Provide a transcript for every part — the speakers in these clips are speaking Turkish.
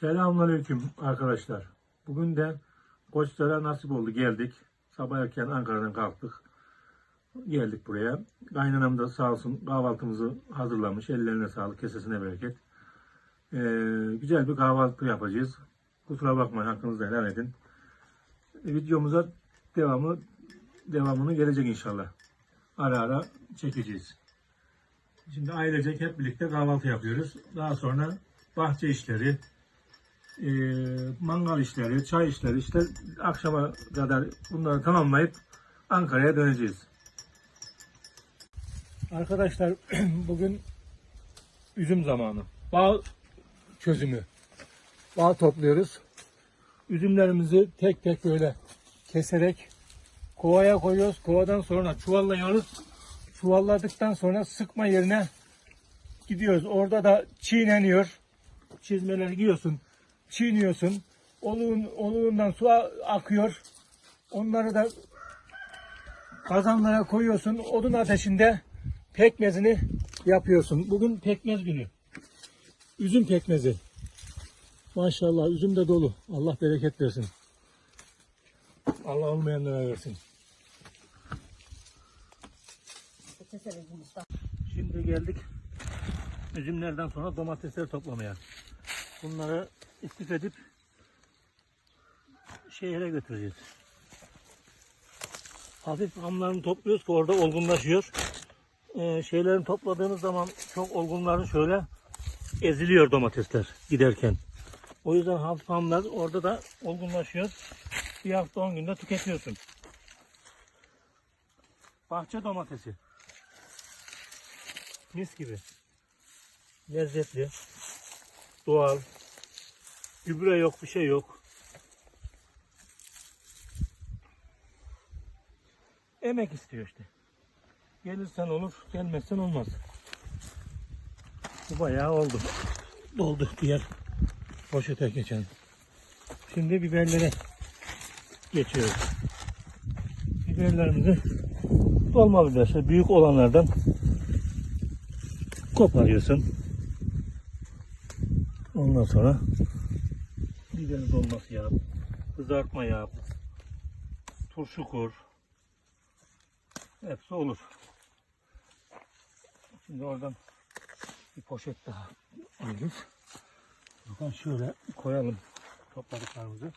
Selamünaleyküm arkadaşlar. Bugün de Koçlara nasip oldu geldik. Sabah erken Ankara'dan kalktık. Geldik buraya. Kaynanam da sağ olsun kahvaltımızı hazırlamış. Ellerine sağlık, kesesine bereket. Ee, güzel bir kahvaltı yapacağız. Kusura bakmayın hakkınızı helal edin. Videomuza devamı devamını gelecek inşallah. Ara ara çekeceğiz. Şimdi ailecek hep birlikte kahvaltı yapıyoruz. Daha sonra bahçe işleri, e, mangal işleri, çay işleri işte akşama kadar bunları tamamlayıp Ankara'ya döneceğiz. Arkadaşlar bugün üzüm zamanı. Bağ çözümü. Bağ topluyoruz. Üzümlerimizi tek tek böyle keserek kovaya koyuyoruz. Kovadan sonra çuvallayıyoruz. Çuvalladıktan sonra sıkma yerine gidiyoruz. Orada da çiğneniyor. Çizmeleri giyiyorsun. Çiğniyorsun. Oluğun, oluğundan su akıyor. Onları da kazanlara koyuyorsun. Odun ateşinde pekmezini yapıyorsun. Bugün pekmez günü. Üzüm pekmezi. Maşallah üzüm de dolu. Allah bereket versin. Allah olmayanlara versin. Şimdi geldik üzümlerden sonra domatesleri toplamaya. Bunları istif edip şehre götüreceğiz. Hafif hamlarını topluyoruz ki orada olgunlaşıyor. Ee, şeylerini topladığınız zaman çok olgunları şöyle eziliyor domatesler giderken. O yüzden hafif hamlar orada da olgunlaşıyor. Bir hafta 10 günde tüketiyorsun. Bahçe domatesi. Mis gibi. Lezzetli. Doğal. Gübre yok, bir şey yok. Emek istiyor işte. Gelirsen olur, gelmezsen olmaz. Bu bayağı oldu. Doldu diğer poşete geçen. Şimdi biberlere geçiyoruz. Biberlerimizi dolma biber, büyük olanlardan koparıyorsun. Ondan sonra biber dolması yap, kızartma yap, turşu kur. Hepsi olur. Şimdi oradan bir poşet daha alıyoruz. Buradan şöyle koyalım topladıklarımızı.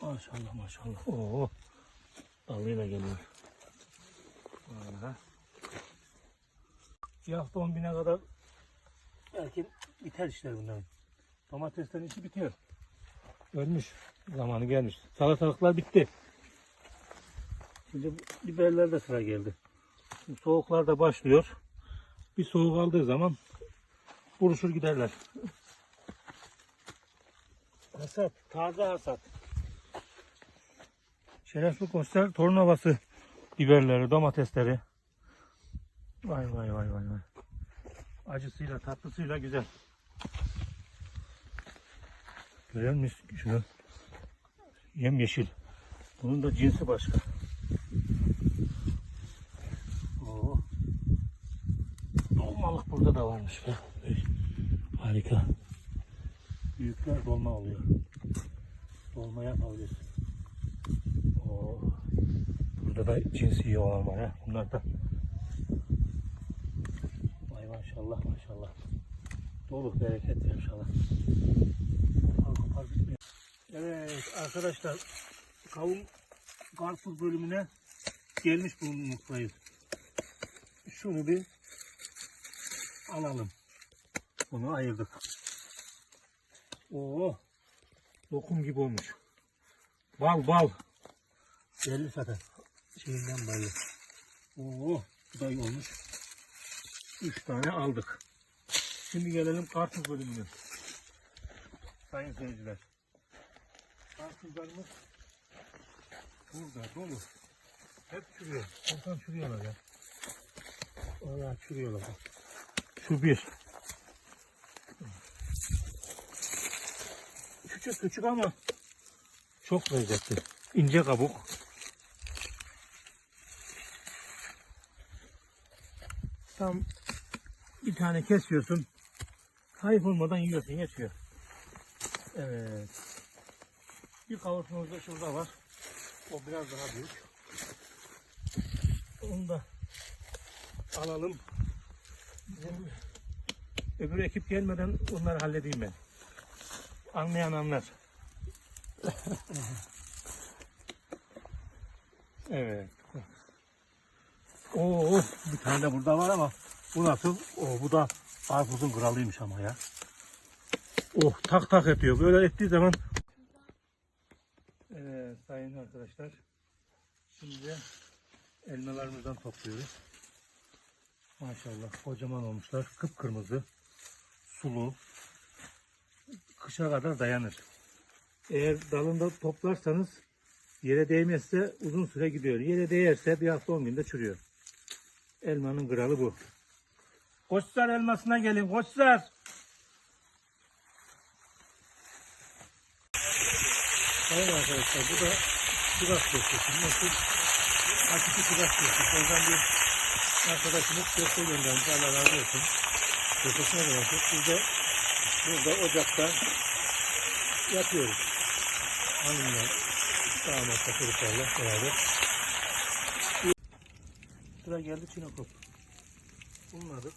Maşallah maşallah. Oo. Dalıyla geliyor. Bir hafta on bine kadar belki biter işler bunların. Domateslerin işi bitiyor. Ölmüş. Zamanı gelmiş. Salatalıklar bitti. Şimdi biberler de sıra geldi. Şimdi soğuklar da başlıyor. Bir soğuk aldığı zaman buruşur giderler. Hasat, taze hasat. Şerefli koçlar torun havası biberleri, domatesleri. Vay vay vay vay vay. Acısıyla tatlısıyla güzel. Görüyor musun şunu? Yem yeşil. Bunun da cinsi başka. Oo. Dolmalık burada da varmış. Ey, Harika. Büyükler dolma oluyor. Dolma yapabilirsin. Oo. Burada da cinsi var ha. Bunlar da maşallah maşallah. Dolu bereket inşallah. Evet arkadaşlar kavun karpuz bölümüne gelmiş bulunmaktayız. Şunu bir alalım. Bunu ayırdık. Oo, lokum gibi olmuş. Bal bal. Belli zaten. Şeyinden belli. Oo, bu da iyi olmuş. Üç tane aldık. Şimdi gelelim karpuz bölümüne. Sayın seyirciler. Karpuzlarımız burada dolu. Hep çürüyor. Oradan çürüyorlar ya. Valla çürüyorlar. Şu bir. Küçük küçük ama çok lezzetli. İnce kabuk. Tam bir tane kesiyorsun. Kaybolmadan yiyorsun, yetiyor. Evet. Bir kavurtumuz da şurada var. O biraz daha büyük. Onu da alalım. Bizim öbür ekip gelmeden onları halledeyim ben. Anlayan anlar. evet. Oo, bir tane burada var ama bu nasıl? Oo, bu da karpuzun kralıymış ama ya. Oh tak tak ediyor. Böyle ettiği zaman Evet sayın arkadaşlar. Şimdi elmalarımızdan topluyoruz. Maşallah kocaman olmuşlar. Kıpkırmızı. Sulu. Kışa kadar dayanır. Eğer dalında toplarsanız yere değmezse uzun süre gidiyor. Yere değerse bir hafta on günde çürüyor. Elmanın kralı bu. Koçlar elmasına gelin koçlar. Evet arkadaşlar bu da Sivas köftesi. Nasıl? Hakiki Sivas köftesi. Oradan bir arkadaşımız köfte göndermiş. Allah razı olsun. Köftesine bereket. Biz de burada ocakta yapıyoruz. Hanımla, damatla, çocuklarla beraber. Sıra geldi çinokop. Bunladık.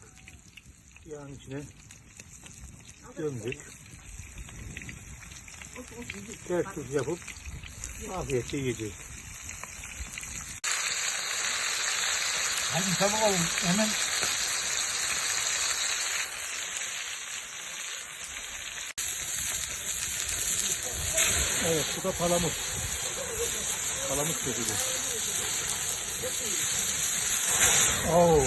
Yağın içine gömdük. Ters tuz yapıp afiyetle yiyeceğiz. Hadi çabuk olun. Hemen Evet bu da palamut. Palamut çocuğu. Oo.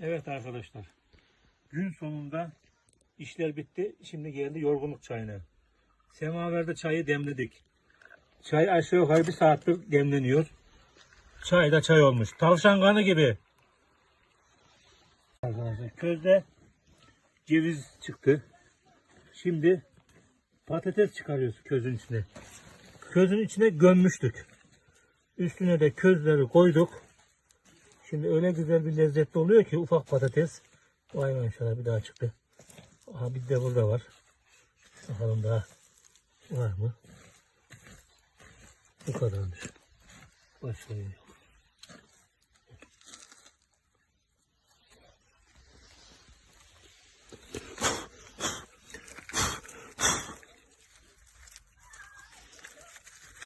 Evet arkadaşlar. Gün sonunda işler bitti. Şimdi geldi yorgunluk çayına. Semaverde çayı demledik. Çay aşağı yukarı bir saattir demleniyor. Çay da çay olmuş. Tavşan kanı gibi. Arkadaşlar közde ceviz çıktı. Şimdi patates çıkarıyoruz közün içine. Közün içine gömmüştük. Üstüne de közleri koyduk. Şimdi öyle güzel bir lezzetli oluyor ki ufak patates. Vay maşallah bir daha çıktı. Aha bir de burada var. Bakalım daha var mı? Bu kadarmış. Başka.